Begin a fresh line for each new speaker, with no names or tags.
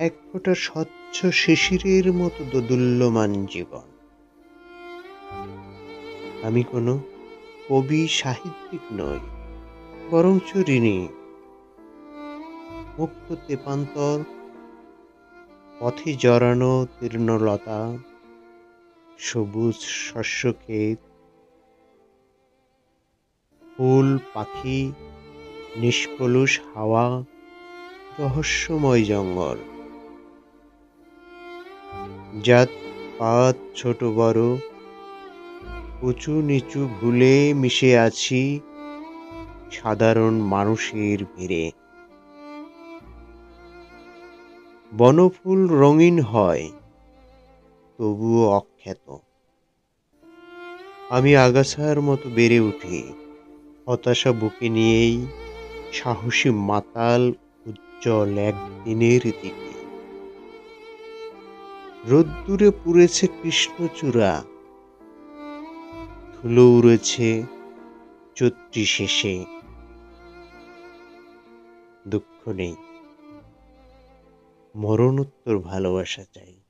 এক ফোঁটা স্বচ্ছ শিশিরের মতো দোদুল্যমান জীবন। আমি কোনো কবি, সাহিত্যিক নই, বরঞ্চ ঋণী। মুক্ত তেপান্তর, পথে জড়ানো তীর্ণলতা, সবুজ শস্যক্ষেত, ফুল, পাখি, নিষ্কলুষ হাওয়া, রহস্যময় জঙ্গল। জাত, পাত, ছোট, বড়, উঁচু, নিচু, ভুলে মিশে আছি সাধারণ মানুষের ভিড়ে। বনফুল রঙিন হয়, তবুও অখ্যাত। আমি আগাছার মতো বেড়ে উঠি, হতাশা বুকে নিয়েই সাহসী মাতাল, উজ্জ্বল এক দিনের দিকে। রোদ্দুরে পুড়েছে কৃষ্ণচূড়া। ধুলো উড়েছে চৈত্রী শেষে। দুঃখ নেই। মরণোত্তর ভালোবাসা চাই।